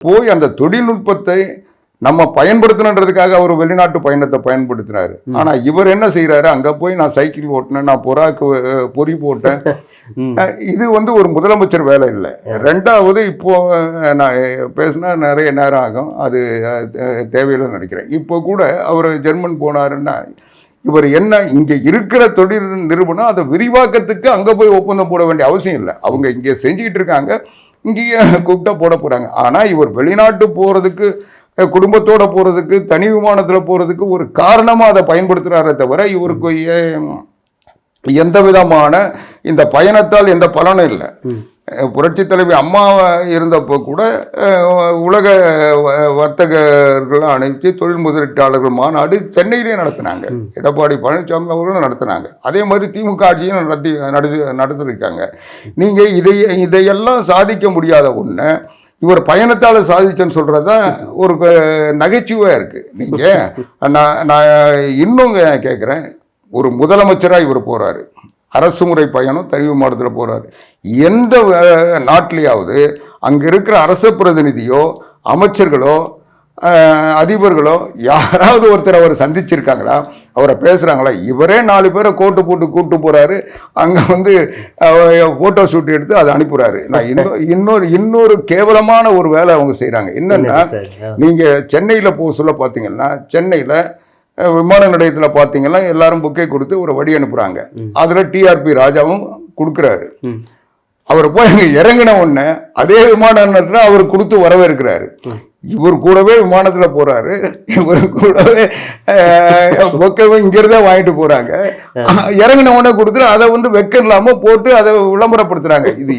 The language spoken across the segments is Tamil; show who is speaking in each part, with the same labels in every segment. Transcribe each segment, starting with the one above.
Speaker 1: போய் அந்த தொழில்நுட்பத்தை நம்ம பயன்படுத்தணுன்றதுக்காக அவர் வெளிநாட்டு பயணத்தை பயன்படுத்தினாரு. ஆனா இவர் என்ன செய்யறாரு அங்க போய் நான் சைக்கிள் ஓட்டினேன் நான் புறாக்கு பொறி போட்டேன். இது வந்து ஒரு முதலமைச்சர் வேலை இல்லை. ரெண்டாவது இப்போ நான் பேசினா நிறைய நேரம் ஆகும். அது அஹ், தே- தேவையில்லைன்னு நினைக்கிறேன். இப்போ கூட அவர் ஜெர்மன் போனாருன்னா இவர் என்ன இங்க இருக்கிற தொழில் நிறுவனம் அதை விரிவாக்கத்துக்கு அங்க போய் ஒப்பந்தம் போட வேண்டிய அவசியம் இல்லை. அவங்க இங்க செஞ்சுக்கிட்டு இருக்காங்க. இங்கேயே கூப்பிட்டா போட போறாங்க. ஆனா இவர் வெளிநாட்டு போறதுக்கு குடும்பத்தோடு குடும்பத்தோட போறதுக்கு தனி விமானத்தில் போறதுக்கு ஒரு காரணமா அதை பயன்படுத்துறாரே தவிர இவருக்கு எந்த விதமான இந்த பயணத்தால் எந்த பலனும் இல்லை. புரட்சி தலைவி அம்மா இருந்தப்போ கூட உலக வ- வர்த்தகர்களை அனுப்பிச்சு தொழில் முதலீட்டாளர்கள் மாநாடு சென்னையிலே நடத்தினாங்க. எடப்பாடி பழனிசாமி அவர்களும் நடத்தினாங்க. அதே மாதிரி திமுக ஆட்சியும் நடத்தி நடத்தி நடத்திருக்காங்க. நீங்க இதை இதையெல்லாம் சாதிக்க முடியாத ஒண்ணு இவர் பயணத்தால் சாதிச்சேன்னு சொல்றதுதான் ஒரு க- நகைச்சுவையா இருக்கு. நீங்க நான் நான் இன்னும் கேட்குறேன் ஒரு முதலமைச்சரா இவர் போறாரு. அரசு முறை பயணம் தனிவு மாவட்டத்தில் போறாரு. எந்த நாட்டிலேயாவது அங்க இருக்கிற அரச பிரதிநிதியோ அமைச்சர்களோ அதிபர்களோ யாராவது ஒருத்தர் அவர் சந்திச்சிருக்காங்களா அவரை பேசுறாங்களா இவரே நாலு பேரை கோட்டு போட்டு கூட்டு போறாரு அங்க வந்து போட்டோ ஷூட் எடுத்து அதை அனுப்புறாரு. நான் இன்னொரு இன்னொரு இன்னொரு கேவலமான ஒரு வேலை அவங்க செய்றாங்க. என்னன்னா
Speaker 2: சார்? ஆ.
Speaker 1: நீங்க சென்னையில போக சொல்ல பாத்தீங்கன்னா சென்னையில விமான நிலையத்துல பாத்தீங்கன்னா எல்லாரும் புக்கே கொடுத்து ஒரு வழி அனுப்புறாங்க. அதுல டிஆர்பி ராஜாவும் கொடுக்குறாரு. அவர் போய் அங்க இறங்கின உடனே அதே விமான நிலையத்துல அவர் கொடுத்து வரவேற்கிறாரு. இவர் கூடவே விமானத்துல போறாரு. இவர் கூடவே பொக்கவே இங்கிருந்தே வாங்கிட்டு போறாங்க. இறங்கின உடனே கொடுத்துட்டு அதை வந்து வெக்க இல்லாம போட்டு அதை விளம்பரப்படுத்துறாங்க. இது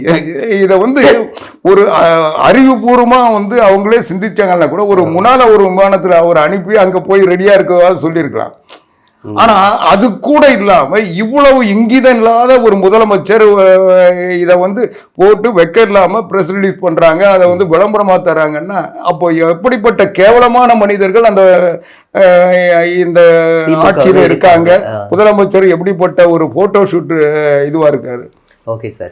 Speaker 1: இதை வந்து ஒரு அஹ், அறிவுபூர்வமா வந்து அவங்களே சிந்திச்சாங்கன்னா கூட ஒரு முன்னால ஒரு விமானத்துல அவர் அனுப்பி அங்க போய் ரெடியா இருக்கவா சொல்லியிருக்கலாம். ஆனா அது கூட இல்லாம இவ்வளவு இங்கிதம் இல்லாத ஒரு முதலமைச்சர் இத வந்து போட்டு வெக்க இல்லாம பிரஸ் ரிலீஸ் பண்றாங்க அதை வந்து விளம்பரமா தராங்கன்னா அப்போ எப்படிப்பட்ட கேவலமான மனிதர்கள் அந்த இந்த ஆட்சியில இருக்காங்க. முதலமைச்சர் எப்படிப்பட்ட ஒரு போட்டோ ஷூட் இதுவா இருக்காரு?
Speaker 2: Okay sir.